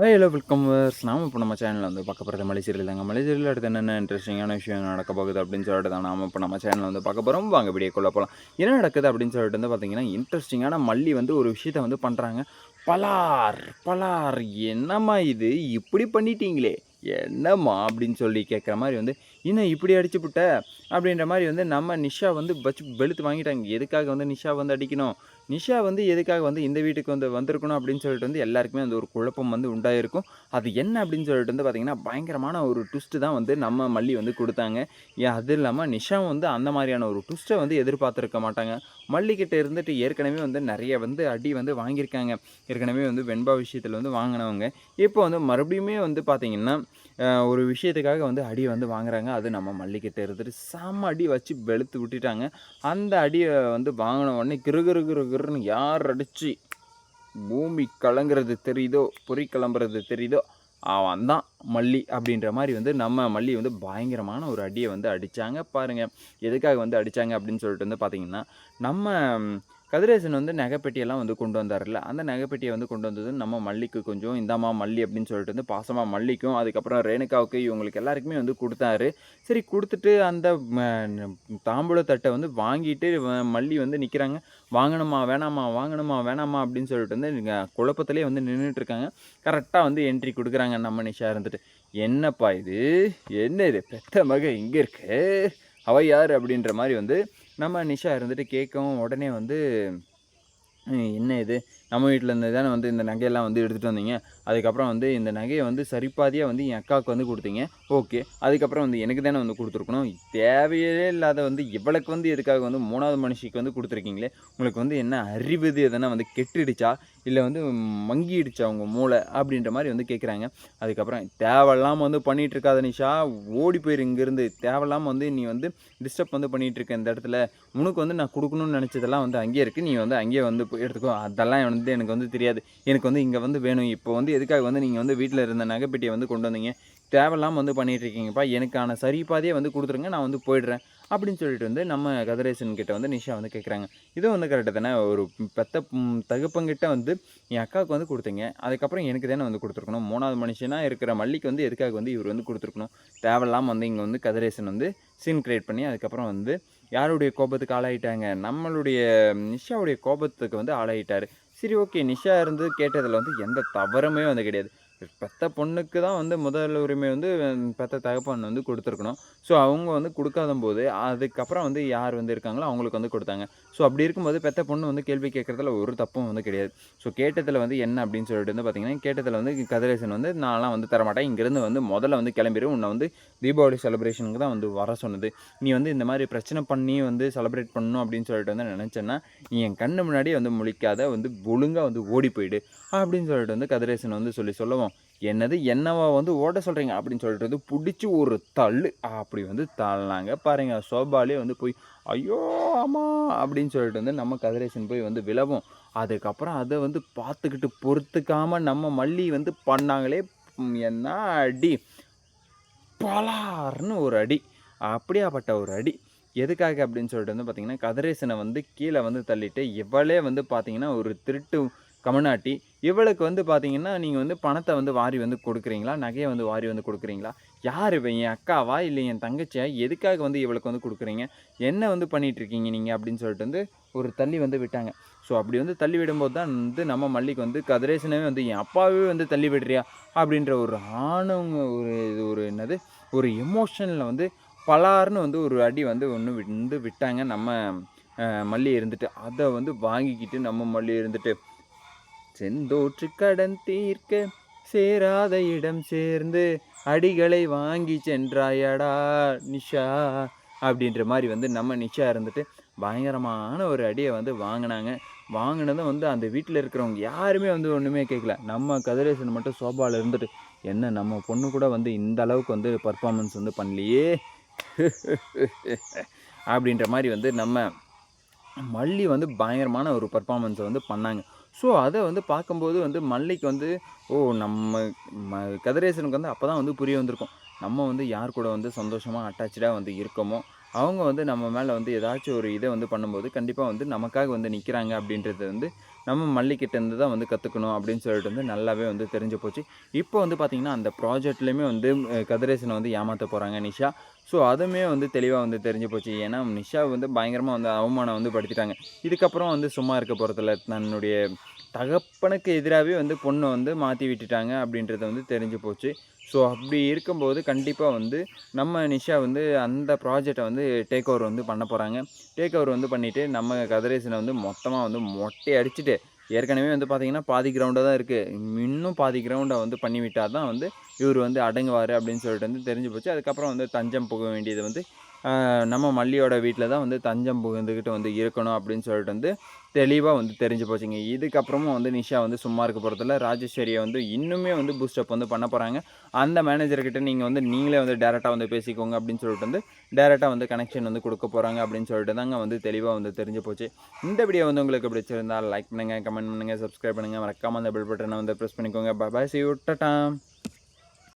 Hello welcome uh, நாம இப்போ நம்ம சேனலில் வந்து பார்க்க போகிறது மலை தாங்க. மலை அடுத்து என்னென்ன இன்ட்ரெஸ்டிங்கான விஷயம் நடக்க போகுது அப்படின்னு சொல்லிட்டு தான் நாம இப்போ நம்ம சேனலில் வந்து பார்க்க போகிறோம் வாங்க வீடியோக்குள்ளே போகலாம் என்ன நடக்குது அப்படின்னு சொல்லிட்டு வந்து பார்த்தீங்கன்னா இன்ட்ரெஸ்டிங்கான மல்லி வந்து ஒரு விஷயத்தை வந்து பண்ணுறாங்க பலார் பலார் என்னம்மா இது? இப்படி பண்ணிட்டீங்களே? என்னம்மா அப்படின்னு சொல்லி கேட்குற மாதிரி வந்து இன்னும் இப்படி அடிச்சு விட்ட அப்படின்ற மாதிரி வந்து நம்ம நிஷா வந்து வச்சு வெளுத்து வாங்கிட்டாங்க. எதுக்காக வந்து நிஷா வந்து அடிக்கணும்? நிஷா வந்து எதுக்காக வந்து இந்த வீட்டுக்கு வந்து வந்திருக்கணும் அப்படின்னு சொல்லிட்டு வந்து எல்லாருக்குமே அந்த ஒரு குழப்பம் வந்து உண்டாயிருக்கும். அது என்ன அப்படின்னு சொல்லிட்டு வந்து பார்த்திங்கன்னா பயங்கரமான ஒரு ட்விஸ்ட்டு தான் வந்து நம்ம மல்லி வந்து கொடுத்தாங்க. ஏன் அது இல்லாமல் நிஷா வந்து அந்த மாதிரியான ஒரு ட்விஸ்ட்டை வந்து எதிர்பார்த்துருக்க மாட்டாங்க. மல்லிக்கிட்ட இருந்துட்டு ஏற்கனவே வந்து நிறைய வந்து அடி வந்து வாங்கியிருக்காங்க. ஏற்கனவே வந்து வெண்பா விஷயத்தில் வந்து வாங்கினவங்க. இப்போ வந்து மறுபடியுமே வந்து பார்த்திங்கன்னா ஒரு விஷயத்துக்காக வந்து அடி வந்து வாங்குறாங்க. அது நம்ம மல்லிக்கிட்ட இருந்துட்டு செம்ம அடி வச்சு வெளுத்து விட்டுட்டாங்க. அந்த அடியை வந்து வாங்கின உடனே கிரு கிரு கிருன்னு யார் அடித்து பூமி கலங்கிறது தெரியுதோ பொறி கிளம்புறது தெரியுதோ அவன் தான் மல்லி அப்படின்ற மாதிரி வந்து நம்ம மல்லி வந்து பயங்கரமான ஒரு அடியை வந்து அடித்தாங்க பாருங்கள் எதுக்காக வந்து அடித்தாங்க அப்படின்னு சொல்லிட்டு வந்து பார்த்தீங்கன்னா நம்ம கதிரேசன் வந்து நகைப்பெட்டியெல்லாம் வந்து கொண்டு வந்தார்ல அந்த நகைப்பெட்டியை வந்து கொண்டு வந்தது நம்ம மல்லிக்கு கொஞ்சம் இந்தாம்மா மல்லி அப்படின்னு சொல்லிட்டு வந்து பாசமாக மல்லிக்கும் அதுக்கப்புறம் ரேணுகாவுக்கு இவங்களுக்கு எல்லாருக்குமே வந்து கொடுத்தாரு. சரி கொடுத்துட்டு அந்த தாம்பூல தட்டை வந்து வாங்கிட்டு வ- மல்லி வந்து நிற்கிறாங்க வாங்கணுமா வேணாமா வாங்கணுமா வேணாமா அப்படின்னு சொல்லிட்டு வந்து குழப்பத்திலே வந்து நின்றுட்டு இருக்காங்க கரெக்டாக வந்து என்ட்ரி கொடுக்குறாங்க நம்ம நிஷா இருந்துட்டு. என்னப்பா இது? என்ன இது? பெத்த மக இங்கே இருக்கு? அவ யார்? அப்படின்ற மாதிரி வந்து நம்ம நிஷா இருந்துட்டு கேட்கவும் உடனே வந்து என்ன இது? நம்ம வீட்டில் இருந்து தானே வந்து இந்த நகையெல்லாம் வந்து எடுத்துகிட்டு வந்தீங்க. அதுக்கப்புறம் வந்து இந்த நகையை வந்து சரிப்பாதியாக வந்து என் அக்காவுக்கு வந்து கொடுத்தீங்க. ஓகே. அதுக்கப்புறம் வந்து எனக்கு தானே வந்து கொடுத்துருக்கணும். தேவையே இல்லாத வந்து இவளுக்கு வந்து எதுக்காக வந்து மூணாவது மனுஷிக்கு வந்து கொடுத்துருக்கீங்களே? உங்களுக்கு வந்து என்ன அறிவுது எதனா வந்து கெட்டுடுச்சா? இல்லை வந்து மங்கிடுச்சா அவங்க மூளை? அப்படின்ற மாதிரி வந்து கேட்குறாங்க அதுக்கப்புறம் தேவையில்லாமல் வந்து பண்ணிகிட்டு இருக்காத நிஷா ஓடி போயிரு இங்கேருந்து. தேவையில்லாமல் வந்து நீ வந்து டிஸ்டர்ப் வந்து பண்ணிகிட்ருக்க இருக்க இந்த இடத்துல. உனக்கு வந்து நான் கொடுக்கணும்னு நினச்சதெல்லாம் வந்து அங்கேயே இருக்குது நீ வந்து அங்கேயே வந்து எடுத்துக்கோ. அதெல்லாம் வந்து எனக்கு வந்து தெரியாது. எனக்கு வந்து இங்கே வந்து வேணும். இப்போ வந்து எதுக்காக வந்து நீங்கள் வந்து வீட்டில் இருந்த நகைப்பெட்டியை வந்து கொண்டு வந்தீங்க? தேவையில்லாமல் வந்து பண்ணிகிட்ருக்கீங்கப்பா எனக்கான சரி வந்து கொடுத்துருங்க. நான் வந்து போயிடுறேன். அப்படின்னு சொல்லிட்டு வந்து நம்ம கதிரேசன் கிட்ட வந்து நிஷா வந்து கேட்குறாங்க இதுவும் வந்து கரெக்டாக தானே? ஒரு பெத்த தகுப்பங்கிட்ட வந்து என் அக்காவுக்கு வந்து கொடுத்தீங்க. அதுக்கப்புறம் எனக்கு தானே வந்து கொடுத்துருக்கணும். மூணாவது மனுஷனாக இருக்கிற மல்லிக்கு வந்து எதுக்காக வந்து இவர் வந்து கொடுத்துருக்கணும்? தேவையில்லாமல் வந்து இங்கே வந்து கதிரேசன் வந்து சீன் க்ரியேட் பண்ணி அதுக்கப்புறம் வந்து யாருடைய கோபத்துக்கு ஆளாயிட்டாங்க? நம்மளுடைய நிஷாவுடைய கோபத்துக்கு வந்து ஆளாயிட்டார். சரி ஓகே. நிஷா இருந்து கேட்டதில் வந்து எந்த தவறுமே வந்து கிடையாது. பெத்த பொண்ணுக்கு தான் வந்து முதல் உரிமை வந்து பெத்த தகப்பன் வந்து கொடுத்துருக்கணும். ஸோ அவங்க வந்து கொடுக்காத போது அதுக்கப்புறம் வந்து யார் வந்து இருக்காங்களோ அவங்களுக்கு வந்து கொடுத்தாங்க. ஸோ அப்படி இருக்கும்போது பெத்த பொண்ணு வந்து கேள்வி கேட்குறதுல ஒரு தப்பும் வந்து கிடையாது. ஸோ கேட்டதில் வந்து என்ன அப்படின்னு சொல்லிட்டு வந்து பார்த்தீங்கன்னா கேட்டதில் வந்து கதிரேசன் வந்து நான்லாம் வந்து தரமாட்டேன். இங்கேருந்து வந்து முதல்ல வந்து கிளம்பிடு உன்னை வந்து தீபாவளி செலிப்ரேஷனுக்கு தான் வந்து வர சொன்னது. நீ வந்து இந்த மாதிரி பிரச்சனை பண்ணி வந்து செலிப்ரேட் பண்ணணும் அப்படின்னு சொல்லிட்டு வந்து நினச்சேன்னா நீ என் கண்ணு முன்னாடியே வந்து முழிக்காத வந்து ஒழுங்காக வந்து ஓடி போயிடு அப்படின்னு சொல்லிட்டு வந்து கதிரேசன் வந்து சொல்லி சொல்லவும் என்னது என்னவா வந்து ஓட சொல்கிறீங்க அப்படின்னு சொல்லிட்டு வந்து பிடிச்சி ஒரு தள்ளு அப்படி வந்து தள்ளினாங்க பாருங்க சோபாலே வந்து போய் ஐயோ அம்மா அப்படின்னு சொல்லிட்டு வந்து நம்ம கதிரேசன் போய் வந்து விழவும் அதுக்கப்புறம் அதை வந்து பார்த்துக்கிட்டு பொறுத்துக்காமல் நம்ம மல்லி வந்து பண்ணாங்களே என்ன அடி. பலார்னு ஒரு அடி. அப்படியாப்பட்ட ஒரு அடி. எதுக்காக அப்படின்னு சொல்லிட்டு வந்து பார்த்திங்கன்னா கதிரேசனை வந்து கீழே வந்து தள்ளிட்டு இவளே வந்து பார்த்திங்கன்னா ஒரு திருட்டு கமநாட்டி இவளுக்கு வந்து பார்த்தீங்கன்னா நீங்கள் வந்து பணத்தை வந்து வாரி வந்து கொடுக்குறீங்களா? நகையை வந்து வாரி வந்து கொடுக்குறீங்களா? யார் இவன் என் அக்காவா? இல்லை என் தங்கச்சியா? எதுக்காக வந்து இவளுக்கு வந்து கொடுக்குறீங்க? என்ன வந்து பண்ணிகிட்ருக்கீங்க இருக்கீங்க நீங்கள் அப்படின்னு சொல்லிட்டு வந்து ஒரு தள்ளி வந்து விட்டாங்க. ஸோ அப்படி வந்து தள்ளி விடும்போது தான் வந்து நம்ம மல்லிக்கு வந்து கதிரேசனவே வந்து என் அப்பாவே வந்து தள்ளி விடுறியா? அப்படின்ற ஒரு ஆணவங்க ஒரு இது ஒரு என்னது? ஒரு எமோஷனில் வந்து பலார்னு வந்து ஒரு அடி வந்து ஒன்று வந்து விட்டாங்க. நம்ம மல்லி இருந்துட்டு. அதை வந்து வாங்கிக்கிட்டு நம்ம மல்லி இருந்துட்டு செந்தோற்று கடன் தீர்க்க சேராத இடம் சேர்ந்து அடிகளை வாங்கி சென்றாயடா நிஷா அப்படின்ற மாதிரி வந்து நம்ம நிஷா இருந்துட்டு பயங்கரமான ஒரு அடியை வந்து வாங்கினாங்க. வாங்கினதும் வந்து அந்த வீட்டில் இருக்கிறவங்க யாருமே வந்து ஒன்றுமே கேட்கல நம்ம கதிரேசன் மட்டும் சோபாவில் இருந்துட்டு என்ன நம்ம பொண்ணு கூட வந்து இந்த அளவுக்கு வந்து பர்ஃபார்மன்ஸ் வந்து பண்ணலையே? அப்படின்ற மாதிரி வந்து நம்ம மல்லி வந்து பயங்கரமான ஒரு பர்ஃபார்மன்ஸை வந்து பண்ணாங்க. ஸோ அதை வந்து பார்க்கும்போது வந்து மல்லிக்கு வந்து ஓ நம்ம ம கதிரேசனுக்கு வந்து அப்போ தான் வந்து புரிய வந்திருக்கும். நம்ம வந்து யார் கூட வந்து சந்தோஷமாக அட்டாச்சாக வந்து இருக்கோமோ அவங்க வந்து நம்ம மேலே வந்து ஏதாச்சும் ஒரு இதை வந்து பண்ணும்போது கண்டிப்பாக வந்து நமக்காக வந்து நிற்கிறாங்க அப்படின்றது வந்து நம்ம மல்லிக்கிட்டேருந்து தான் வந்து கற்றுக்கணும் அப்படின்னு சொல்லிட்டு வந்து நல்லாவே வந்து தெரிஞ்சு போச்சு. இப்போ வந்து பார்த்திங்கன்னா அந்த ப்ராஜெக்ட்லேயுமே வந்து கதிரேசனை வந்து ஏமாற்ற போகிறாங்க நிஷா. ஸோ அதுவுமே வந்து தெளிவாக வந்து தெரிஞ்சு போச்சு. ஏன்னா நிஷா வந்து பயங்கரமாக வந்து அவமானம் வந்து படுத்திட்டாங்க. இதுக்கப்புறம் வந்து சும்மா இருக்க போகிறதில்ல தன்னுடைய தகப்பனுக்கு எதிராகவே வந்து பொண்ணை வந்து மாற்றி விட்டுட்டாங்க அப்படின்றது வந்து தெரிஞ்சு போச்சு. ஸோ அப்படி இருக்கும்போது கண்டிப்பாக வந்து நம்ம நிஷா வந்து அந்த ப்ராஜெக்டை வந்து டேக் ஓவர் வந்து பண்ண போகிறாங்க டேக் ஓவர் வந்து பண்ணிவிட்டு நம்ம கதிரேசனை வந்து மொத்தமாக வந்து மொட்டை அடிச்சுட்டு ஏற்கனவே வந்து பார்த்திங்கன்னா பாதி கிரவுண்டாக தான் இருக்குது இன்னும் பாதி கிரவுண்டை வந்து பண்ணிவிட்டால் தான் வந்து இவர் வந்து அடங்குவார் அப்படின்னு சொல்லிட்டு வந்து தெரிஞ்சு போச்சு. அதுக்கப்புறம் வந்து தஞ்சம் போக வேண்டியது வந்து நம்ம மல்லியோட வீட்டில் தான் வந்து தஞ்சம் புகுந்துக்கிட்டு வந்து இருக்கணும் அப்படின்னு சொல்லிட்டு வந்து தெளிவாக வந்து தெரிஞ்சு போச்சுங்க. இதுக்கப்புறமும் வந்து நிஷா வந்து சும்மா இருக்க போகிறதில்ல ராஜேஸ்வரியை வந்து இன்னுமே வந்து பூஸ்டப் வந்து பண்ண போகிறாங்க அந்த மேனேஜர்கிட்ட நீங்கள் வந்து நீங்களே வந்து டேரெக்டாக வந்து பேசிக்கோங்க அப்படின்னு சொல்லிட்டு வந்து டேரெக்டாக வந்து கனெக்ஷன் வந்து கொடுக்க போகிறாங்க அப்படின்னு சொல்லிட்டு தாங்க வந்து தெளிவாக வந்து தெரிஞ்சு போச்சு. இந்த வீடியோ வந்து உங்களுக்கு பிடிச்சிருந்தால் லைக் பண்ணுங்கள் கமெண்ட் பண்ணுங்கள் சப்ஸ்கிரைப் பண்ணுங்கள் மறக்காமல் அந்த பெல் பட்டனை வந்து ப்ரெஸ் பண்ணிக்கோங்க. பாய் சி விட்டட்டாம்